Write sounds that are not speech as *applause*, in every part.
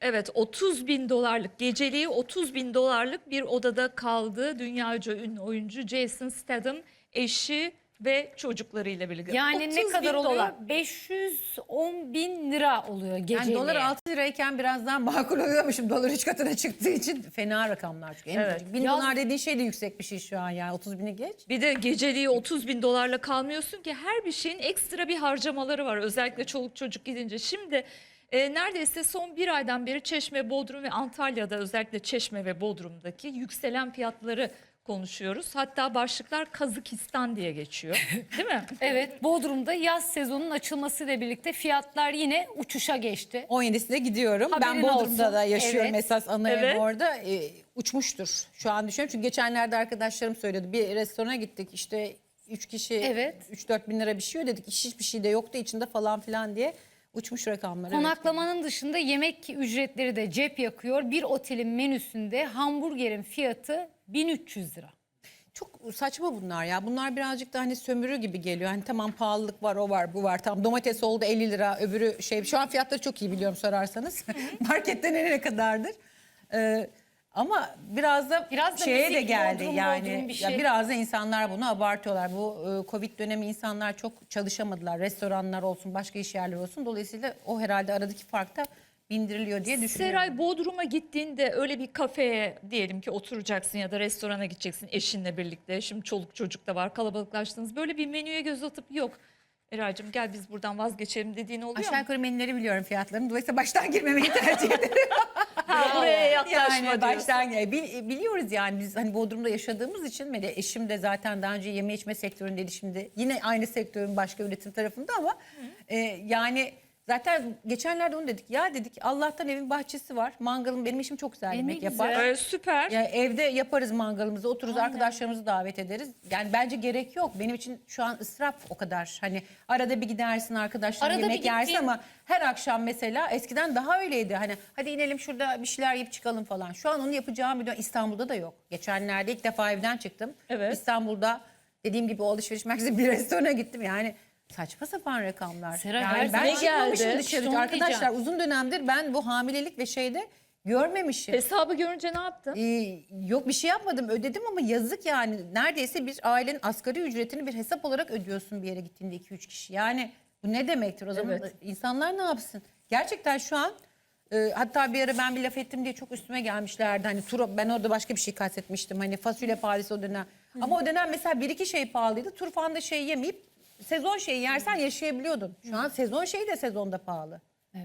Evet 30 bin dolarlık geceliği 30 bin dolarlık bir odada kaldı. Dünyaca ünlü oyuncu Jason Statham eşi ve çocuklarıyla birlikte. Yani 30 ne bin kadar oluyor? dolar. 510 bin lira oluyor geceliği. Yani dolar 6 lirayken biraz daha makul oluyormuşum. Dolar 3 katına çıktığı için fena rakamlar. Çünkü. Evet. Bin Yaz- dolar dediğin şey de yüksek bir şey şu an yani 30 bini geç. Bir de geceliği 30 bin dolarla kalmıyorsun ki her bir şeyin ekstra bir harcamaları var. Özellikle çoluk çocuk gidince. Şimdi e, neredeyse son bir aydan beri Çeşme, Bodrum ve Antalya'da özellikle Çeşme ve Bodrum'daki yükselen fiyatları konuşuyoruz. Hatta başlıklar Kazakistan diye geçiyor. *laughs* Değil mi? Evet Bodrum'da yaz sezonunun açılmasıyla birlikte fiyatlar yine uçuşa geçti. 17'sinde gidiyorum. Haberin ben Bodrum'da olsun. da yaşıyorum Evet. esas ana ev Evet. orada. E, uçmuştur şu an düşünüyorum. Çünkü geçenlerde arkadaşlarım söylüyordu. Bir restorana gittik işte 3 kişi Evet. 3-4 bin lira bir şey ödedik. Hiç hiçbir şey de yoktu içinde falan filan diye. Uçmuş rakamlar. evet. Konaklamanın dışında yemek ücretleri de cep yakıyor. Bir otelin menüsünde hamburgerin fiyatı 1300 lira. Çok saçma bunlar ya. Bunlar birazcık da hani sömürü gibi geliyor. Hani tamam pahalılık var, o var, bu var. Tamam domates oldu 50 lira, öbürü şey. Şu an fiyatları çok iyi biliyorum sorarsanız. *laughs* Markette nereye kadardır? Ee, ama biraz da Biraz da şeye de geldi bodrum, yani. bodrum bir Ya şey. biraz da insanlar bunu abartıyorlar. Bu e, Covid dönemi insanlar çok çalışamadılar. Restoranlar olsun, başka iş yerleri olsun. Dolayısıyla o herhalde aradaki fark da bindiriliyor diye düşünüyorum. Seray Bodrum'a gittiğinde öyle bir kafeye diyelim ki oturacaksın ya da restorana gideceksin eşinle birlikte. Şimdi çoluk çocuk da var kalabalıklaştınız. Böyle bir menüye göz atıp yok. Eraycığım gel biz buradan vazgeçelim dediğin oluyor Aşağı mu? yukarı menüleri biliyorum fiyatlarını. Dolayısıyla baştan girmemeyi tercih ederim. *laughs* Buraya yaklaşma yani baştan gel. Bil- biliyoruz yani biz hani Bodrum'da yaşadığımız için de eşim de zaten daha önce yeme içme sektöründeydi şimdi yine aynı sektörün başka üretim tarafında ama e, yani zaten geçenlerde onu dedik ya dedik Allah'tan evin bahçesi var mangalım benim eşim çok güzel E, ne yemek yapar. güzel. Ee, süper. Ya evde yaparız mangalımızı, otururuz arkadaşlarımızı davet ederiz. Yani bence gerek yok. Benim için şu an ısraf o kadar. Hani arada bir gidersin arkadaşlar Arada yemek bir yersin gittiğin- ama her akşam mesela eskiden daha öyleydi. Hani hadi inelim şurada bir şeyler yiyip çıkalım falan. Şu an onu yapacağım biliyorum. İstanbul'da da yok. Geçenlerde ilk defa evden çıktım. Evet. İstanbul'da dediğim gibi o alışveriş merkezi bir restorana gittim. Yani saçma sapan rakamlar. Seray, yani ben çıkmamışım geldi. dışarı. Onu Arkadaşlar diyeceğim. uzun dönemdir ben bu hamilelik ve şeyde görmemişim. Hesabı görünce ne yaptın? Ee, yok bir şey yapmadım ödedim ama yazık yani neredeyse bir ailenin asgari ücretini bir hesap olarak ödüyorsun bir yere gittiğinde 2-3 kişi. Yani bu ne demektir o zaman Evet. insanlar ne yapsın? Gerçekten şu an e, hatta bir ara ben bir laf ettim diye çok üstüme gelmişlerdi. Hani tur, ben orada başka bir şey kastetmiştim hani fasulye pahalıysa o dönem. Ama o dönem mesela bir iki şey pahalıydı. Turfanda şey yemeyip sezon şeyi yersen yaşayabiliyordun. Şu an sezon şeyi de sezonda pahalı.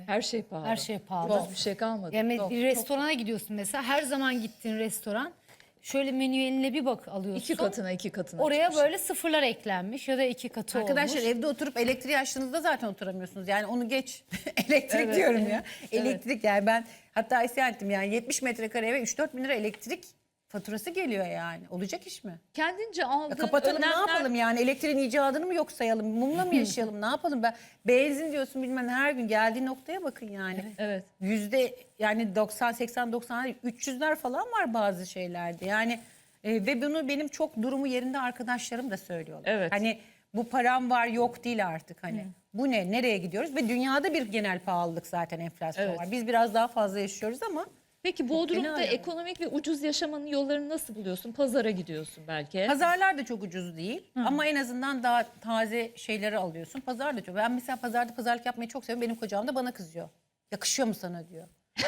Her şey pahalı. Her şey pahalı. Ucuz bir şey kalmadı. Yani Çok, bir restorana gidiyorsun mesela her zaman gittiğin restoran şöyle menüye eline bir bak alıyorsun. İki katına iki katına. Oraya çıkmış. böyle sıfırlar eklenmiş ya da iki katı Arkadaşlar olmuş. evde oturup elektriği açtığınızda zaten oturamıyorsunuz. Yani onu geç. *laughs* Elektrik Evet, diyorum ya. evet. Elektrik yani ben hatta isyan ettim yani 70 metrekare eve 3-4 bin lira elektrik faturası geliyor yani. Olacak iş mi? Kendince aldığın Ya kapatalım ne önlemler- yapalım yani elektriğin icadını mı yok sayalım? Mumla mı *laughs* yaşayalım ne yapalım? Ben benzin diyorsun bilmem ne, her gün geldiği noktaya bakın yani. Evet. Yüzde yani 90 80 90 300'ler falan var bazı şeylerde. Yani e, ve bunu benim çok durumu yerinde arkadaşlarım da söylüyorlar. Evet. Hani bu param var yok değil artık hani. Bu ne? Nereye gidiyoruz? Ve dünyada bir genel pahalılık zaten enflasyon Evet. var. Biz biraz daha fazla yaşıyoruz ama Peki fena Bodrum'da yani. ekonomik ve ucuz yaşamanın yollarını nasıl buluyorsun? Pazara gidiyorsun belki. pazarlar da çok ucuz değil. Ama en azından daha taze şeyleri alıyorsun. Pazar da çok. Ben mesela pazarda pazarlık yapmayı çok seviyorum. Benim kocam da bana kızıyor. Yakışıyor mu sana diyor.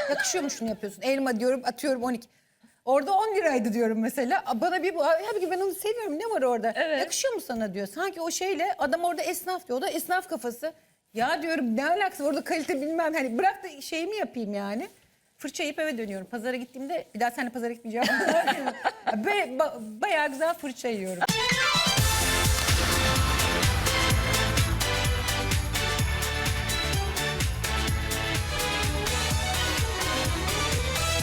Yakışıyor mu şunu yapıyorsun? Elma diyorum atıyorum 12. Orada 10 liraydı diyorum mesela. Bana bir bu halbuki ben onu seviyorum. Ne var orada? Evet. Yakışıyor mu sana diyor. Sanki o şeyle adam orada esnaf diyor. O da esnaf kafası. Ya diyorum ne alakası orada kalite bilmem. Hani bırak da şeyimi yapayım yani. Fırça yiyip eve dönüyorum. Pazara gittiğimde bir daha seninle pazara gitmeyeceğim. *laughs* Be- ba- bayağı güzel fırça yiyorum.